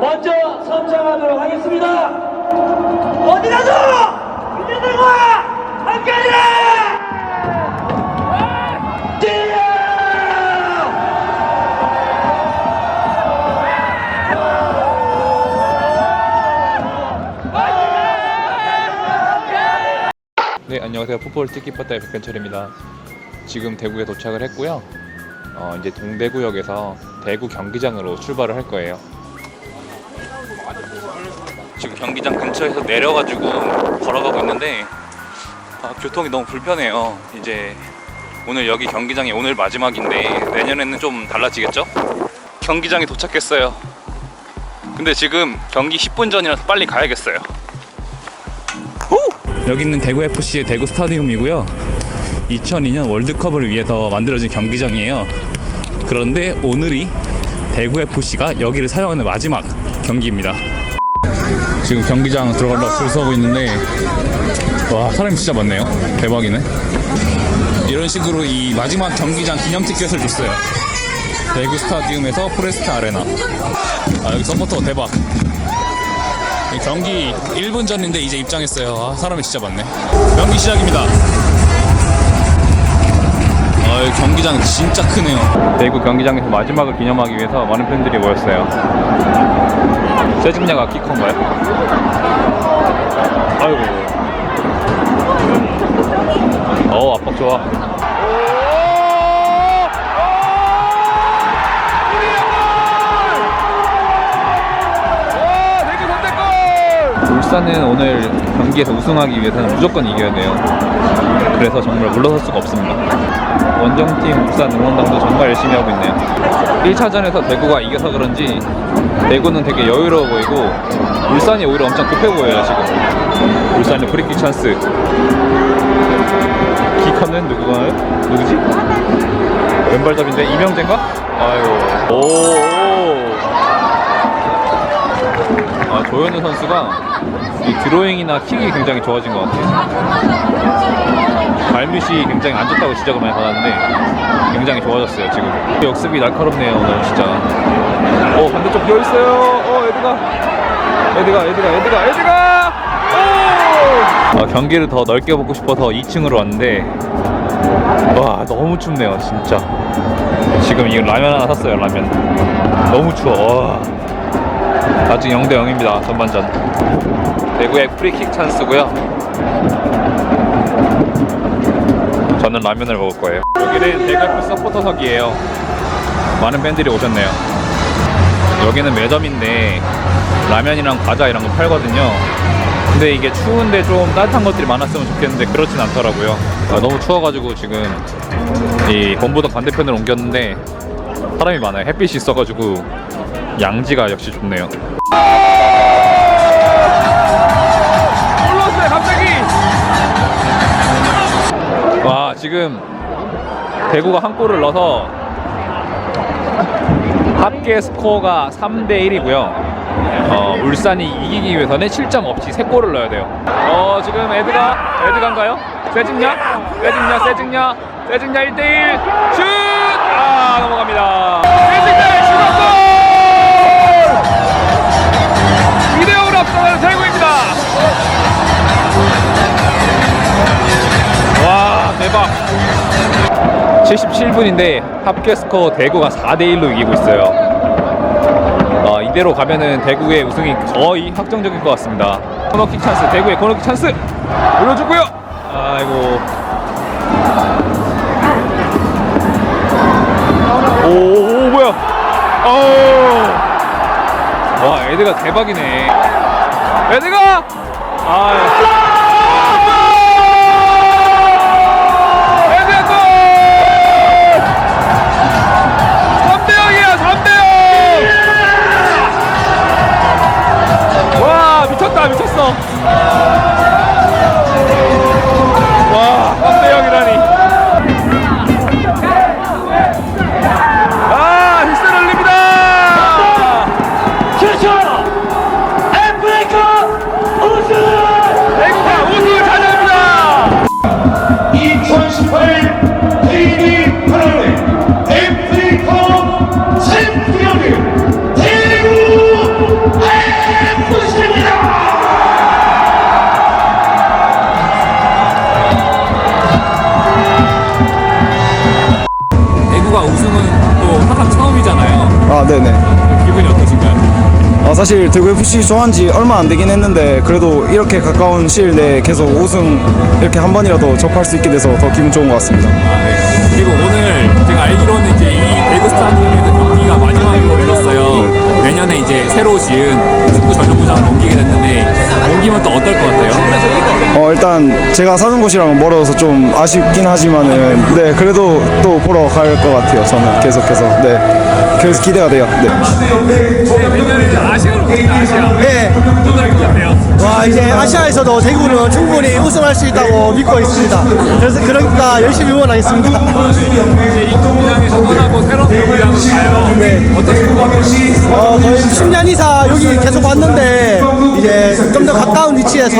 먼저 선정하도록 하겠습니다. 어디 가서 이들과 함께하리라! 네, 안녕하세요. 풋볼 티키파타의 백현철입니다. 지금 대구에 도착을 했고요. 어, 이제 동대구역에서 대구 경기장으로 출발을 할 거예요. 지금 경기장 근처에서 내려가지고 걸어가고 있는데 아, 교통이 너무 불편해요. 이제 오늘 여기 경기장이 오늘 마지막인데 내년에는 좀 달라지겠죠? 경기장에 도착했어요. 근데 지금 경기 10분 전이라서 빨리 가야겠어요. 여기 있는 대구 FC의 대구 스타디움이고요. 2002년 월드컵을 위해서 만들어진 경기장이에요. 그런데 오늘이 대구 FC가 여기를 사용하는 마지막 경기입니다. 지금 경기장 들어가려고 줄 서고 있는데 와 사람이 진짜 많네요. 대박이네. 이런 식으로 이 마지막 경기장 기념 티켓을 줬어요. 대구 스타디움에서 프레스타 아레나. 아 여기 서포터 대박. 이 경기 1분 전인데 이제 입장했어요. 아, 사람이 진짜 많네. 경기 시작입니다. 아, 이 경기장 진짜 크네요. 대구 경기장에서 마지막을 기념하기 위해서 많은 팬들이 모였어요. 세징야가 키 큰가요? 아이고. 어, 압박 좋아. 울산은 오늘 경기에서 우승하기 위해서는 무조건 이겨야 돼요. 그래서 정말 물러설 수가 없습니다. 원정팀 울산 응원단도 정말 열심히 하고 있네요. 1차전에서 대구가 이겨서 그런지 대구는 되게 여유로워 보이고 울산이 오히려 엄청 급해 보여요 지금. 울산의 프리킥 찬스. 키커는 누구가요? 누구지? 왼발잡인데 이명재인가? 아유. 오. 아, 조현우 선수가 이 드로잉이나 킥이 굉장히 좋아진 것 같아요. 발밑이 굉장히 안 좋다고 지적을 많이 받았는데 굉장히 좋아졌어요 지금. 역습이 날카롭네요 오늘 진짜. 어 반대쪽 비어 있어요. 어 에드가, 에드가, 에드가, 에드가, 에드가. 오! 아, 경기를 더 넓게 보고 싶어서 2층으로 왔는데 와 너무 춥네요 진짜. 지금 이 라면 하나 샀어요 라면. 너무 추워. 와. 아직 0대 0입니다 전반전. 대구의 프리킥 찬스고요. 저는 라면을 먹을 거예요. 여기는 대구 서포터석이에요. 많은 팬들이 오셨네요. 여기는 매점인데 라면이랑 과자 이런 거 팔거든요. 근데 이게 추운데 좀 따뜻한 것들이 많았으면 좋겠는데 그렇진 않더라고요. 아, 너무 추워가지고 지금 이 본부동 반대편으로 옮겼는데 사람이 많아요. 햇빛이 있어가지고 양지가 역시 좋네요. 올라왔어요 갑자기. 와 지금 대구가 한 골을 넣어서 합계 스코어가 3대 1이고요. 어, 울산이 이기기 위해서는 실점 없이 3골을 넣어야 돼요. 어 지금 에드가 에드가인가요? 세징야? 세징야 세징야. 세징야 1대1 슛! 아 넘어갑니다. 세징야 77분인데 합계 스코어 대구가 4대1로 이기고 있어요. 어, 이대로 가면은 대구의 우승이 거의 확정적일 것 같습니다. 코너킥 찬스 대구의 코너킥 찬스! 올려주고요! 아이고. 오, 오 뭐야! 오! 와 에드가 대박이네. 에드가! 아 Yes! 우승은 또 사상 처음이잖아요. 아 네네. 기분이 어떠신가요? 아, 사실 대구 FC 좋아한 지 얼마 안 되긴 했는데 그래도 이렇게 가까운 시일 내에 계속 우승 이렇게 한 번이라도 접할 수 있게 돼서 더 기분 좋은 것 같습니다. 아, 네. 그리고 오늘 제가 알기로는 이제 이 대구 스타디움에서 경기가 마지막으로 열렸어요. 네. 내년에 이제 새로 지은 축구 전용구장을 옮기게 됐는데 옮기면 또 어떨 것 같아요? 어, 일단 제가 사는 곳이랑 멀어서 좀 아쉽긴 하지만은 네, 그래도 또 보러 갈 것 같아요. 저는 계속해서. 네. 그래서 기대가 돼요. 네. 아시아로. 아시아. 네. 어떨 것 같아요? 와 이제 아시아에서도 대구는 충분히 우승할 수 있다고 믿고 있습니다. 그래서 그러니까 열심히 응원하겠습니다. 이제 이 경기장에서 떠나고 새로운 경기장으로 가요. 네. 것 같아요? 어, 거의 10년 이상 여기 계속 왔는데 이제 좀 더 가까운 위치에서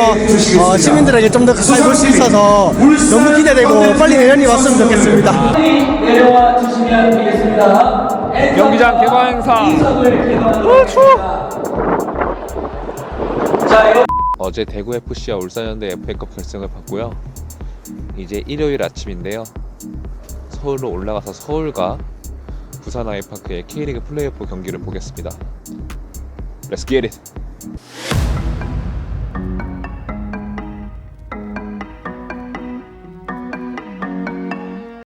어, 시민들에게 좀 더 가까이 볼 수 있어서 너무 기대되고 빨리 내년이 왔으면 좋겠습니다. 내려와 주시면 되겠습니다. 경기장 개방 행사. 자, 여러분. 어제 대구 FC와 울산현대 FA컵 결승을 봤고요. 이제 일요일 아침인데요. 서울로 올라가서 서울과 부산 아이파크의 K리그 플레이오프 경기를 보겠습니다. Let's get it.